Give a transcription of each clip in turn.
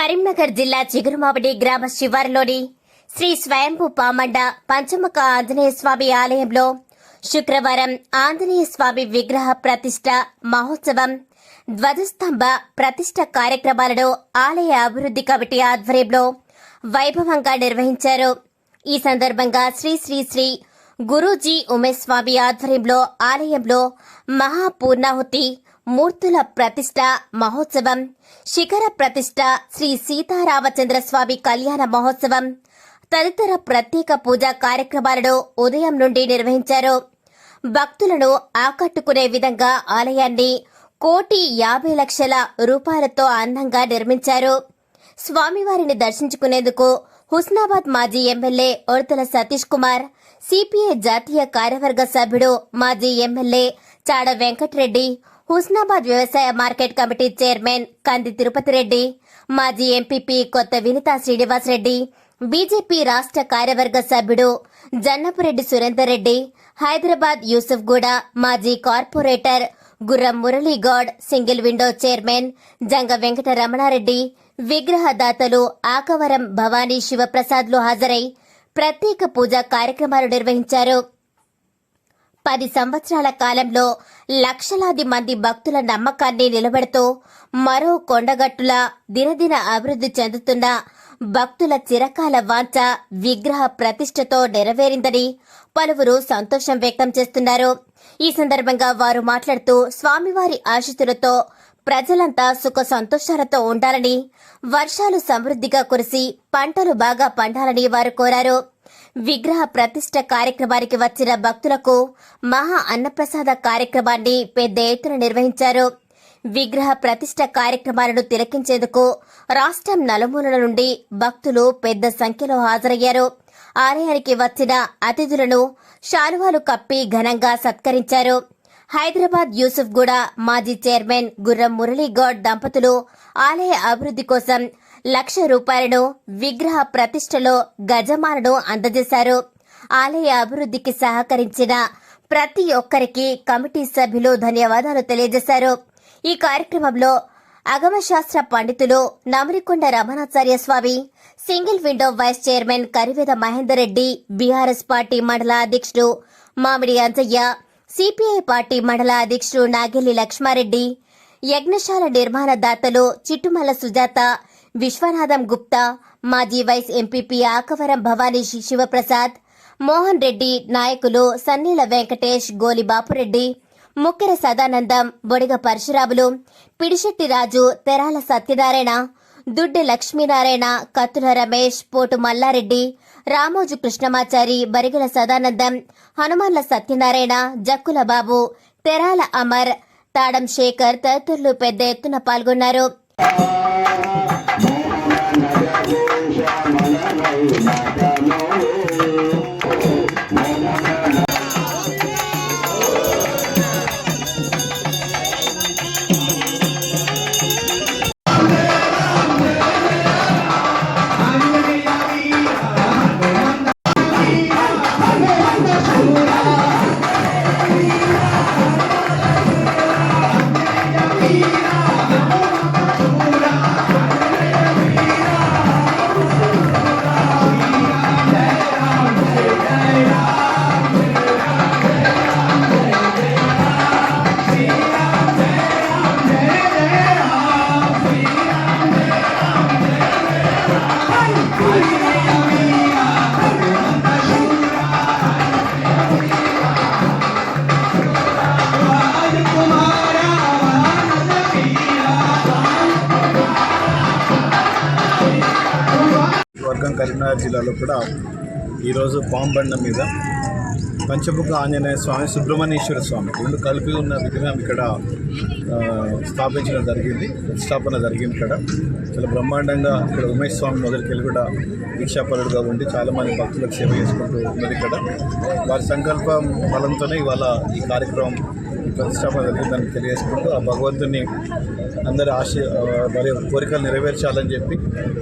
కరీంనగర్ జిల్లా చిగురుమామిడి గ్రామ శివారులోని శ్రీ స్వయంభూ పామండ పంచముఖ ఆంజనేయ స్వామి ఆలయంలో శుక్రవారం ఆంజనేయ స్వామి విగ్రహ ప్రతిష్ట మహోత్సవం ధ్వజస్తంభ ప్రతిష్ట కార్యక్రమాలను ఆలయ అభివృద్ధి కమిటీ ఆధ్వర్యంలో వైభవంగా నిర్వహించారు. ఈ సందర్భంగా శ్రీ శ్రీ శ్రీ గురూజీ ఉమేష్ స్వామి ఆధ్వర్యంలో ఆలయంలో మహాపూర్ణాహుతి మూర్తుల ప్రతిష్ట మహోత్సవం. శిఖర ప్రతిష్ట శ్రీ సీతారామచంద్ర స్వామి కళ్యాణ మహోత్సవం. తదితర ప్రత్యేక పూజా కార్యక్రమాలను ఉదయం నుండి నిర్వహించారు. భక్తులను ఆకట్టుకునే విధంగా ఆలయాన్ని కోటి యాభై లక్షల రూపాయలతో అందంగా నిర్మించారు. స్వామివారిని దర్శించుకునేందుకు హుస్నాబాద్ మాజీ ఎమ్మెల్యే ఒడతల సతీష్ కుమార్ సిపిఐ జాతీయ కార్యవర్గ సభ్యుడు మాజీ ఎమ్మెల్యే చాడ వెంకటరెడ్డి హుస్నాబాద్ వ్యవసాయ మార్కెట్ కమిటీ చైర్మన్ కంది తిరుపతి రెడ్డి మాజీ ఎంపీపీ కొత్త వినితా శ్రీనివాసరెడ్డి బీజేపీ రాష్ట్ర కార్యవర్గ సభ్యుడు జన్నపురెడ్డి సురేందర్ రెడ్డి హైదరాబాద్ యూసుఫ్గూడ మాజీ corporator Gurram Murali Goud single window chairman Janga Venkata Ramana Reddy విగ్రహదాతలు Akavaram Bhavani శివప్రసాద్లు హాజరై ప్రత్యేక పూజా కార్యక్రమాలు నిర్వహించారు. పది సంవత్సరాల కాలంలో లక్షలాది మంది భక్తుల నమ్మకాన్ని నిలబెడుతూ మరో కొండగట్టులా దినదిన అభివృద్ధి చెందుతున్న భక్తుల చిరకాల వాంఛ విగ్రహ ప్రతిష్టతో నెరవేరిందని పలువురు సంతోషం వ్యక్తం చేస్తున్నారు. ఈ సందర్భంగా వారు మాట్లాడుతూ స్వామివారి ఆశీస్సులతో ప్రజలంతా సుఖ సంతోషాలతో ఉండాలని వర్షాలు సమృద్ధిగా కురిసి పంటలు బాగా పండాలని వారు కోరారు. విగ్రహ ప్రతిష్ట కార్యక్రమానికి వచ్చిన భక్తులకు మహా అన్నప్రసాద కార్యక్రమాన్ని పెద్ద ఎత్తున నిర్వహించారు. విగ్రహ ప్రతిష్ట కార్యక్రమాలను తిలకించేందుకు రాష్ట్రం నలుమూలల నుండి భక్తులు పెద్ద సంఖ్యలో హాజరయ్యారు. ఆలయానికి వచ్చిన అతిథులను శాలువాలు కప్పి ఘనంగా సత్కరించారు. హైదరాబాద్ యూసుఫ్ గూడ మాజీ చైర్మన్ గుర్రం మురళీగౌడ్ దంపతులు ఆలయ అభివృద్ధి కోసం లక్ష రూపాయలను విగ్రహ ప్రతిష్టలో గజమాలను అందజేశారు. ఆలయ అభివృద్ధికి సహకరించిన ప్రతి ఒక్కరికి కమిటీ సభ్యులు ధన్యవాదాలు తెలియజేశారు. ఈ కార్యక్రమంలో అగమశాస్త్ర పండితులు Namarikonda Ramanacharya Swamy single window vice chairman Kariveda Mahender Reddy BRS party మండల అధ్యక్షుడు మామిడి అంజయ్య సిపిఐ పార్టీ మండల అధ్యక్షుడు నాగెల్లి లక్ష్మారెడ్డి యజ్ఞశాల నిర్మాణదాతలు చిట్టుమల్ల సుజాత విశ్వనాథం గుప్తా మాజీ వైస్ ఎంపీపీ ఆకవరం భవానీ శివప్రసాద్ మోహన్ రెడ్డి నాయకులు సన్నీల వెంకటేష్ గోలి బాపురెడ్డి ముక్కెర సదానందం బొడిగ పరశురాములు పిడిశెట్టి రాజు తెరాల సత్యనారాయణ దుడ్డె లక్ష్మీనారాయణ కత్తుల రమేష్ పోటు మల్లారెడ్డి రామోజు కృష్ణమాచారి బరిగల సదానందం హనుమాన్ల సత్యనారాయణ జక్కుల బాబు తెరాల అమర్ తాడం శేఖర్ తదితరులు పెద్ద ఎత్తున పాల్గొన్నారు. కరీంనగర్ జిల్లాలో కూడా ఈరోజు పాంబండ మీద పంచముఖ ఆంజనేయ స్వామి సుబ్రహ్మణ్యేశ్వర స్వామి రెండు కలిపి ఉన్న విగ్రహం ఇక్కడ స్థాపించడం జరిగింది ప్రతిష్టాపన జరిగింది ఇక్కడ. చాలా బ్రహ్మాండంగా ఇక్కడ ఉమేష్ స్వామి మొదటికెళ్ళి కూడా దీక్షాపరుడుగా ఉండి చాలామంది భక్తులకు సేవ చేసుకుంటూ ఉన్నది ఇక్కడ. వారి సంకల్పం బలంతోనే ఇవాళ ఈ కార్యక్రమం ప్రతిష్టాపన జరిగిందని తెలియజేసుకుంటూ ఆ భగవంతుని అందరి ఆశ మరి కోరికలు నెరవేర్చాలని చెప్పి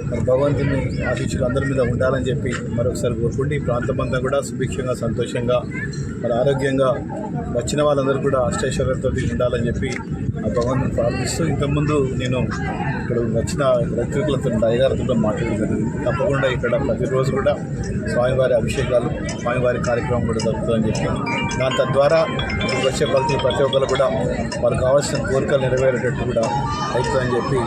మరి భగవంతుని ఆశీస్సులు అందరి మీద ఉండాలని చెప్పి మరొకసారి కోరుకుంటూ ఈ ప్రాంతమంతా కూడా సుభిక్షంగా సంతోషంగా మరి ఆరోగ్యంగా వచ్చిన వాళ్ళందరూ కూడా అష్టైశ్వర్యంతో ఉండాలని చెప్పి ఆ భగవంతుని ప్రార్థిస్తూ ఇంతకుముందు నేను ఇక్కడ వచ్చిన రచయితలతో అయ్యగారితో మాట్లాడడం తప్పకుండా ఇక్కడ ప్రతిరోజు కూడా స్వామివారి అభిషేకాలు స్వామివారి కార్యక్రమం కూడా జరుగుతుందని చెప్పి. దాని తద్వారా వచ్చే ప్రతి ప్రతి ఒక్కరు కూడా వారికి కావాల్సిన కోరికలు నెరవేరేటట్టు కూడా అవుతుందని చెప్పి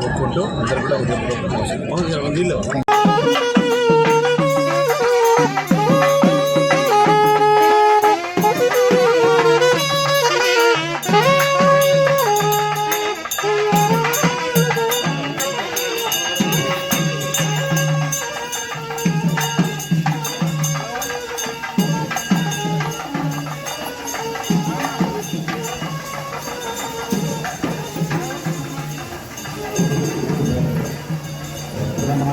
కోరుకుంటూ అందరూ కూడా ఉదయపూర్వక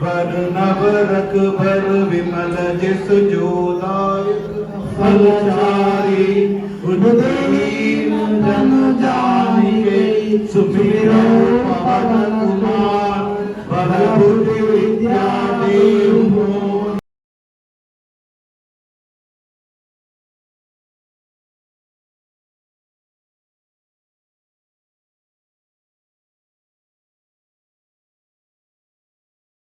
भर नवरक भर विमल जिस जो फलचारी उद्दीन जन जानिए सुमिरो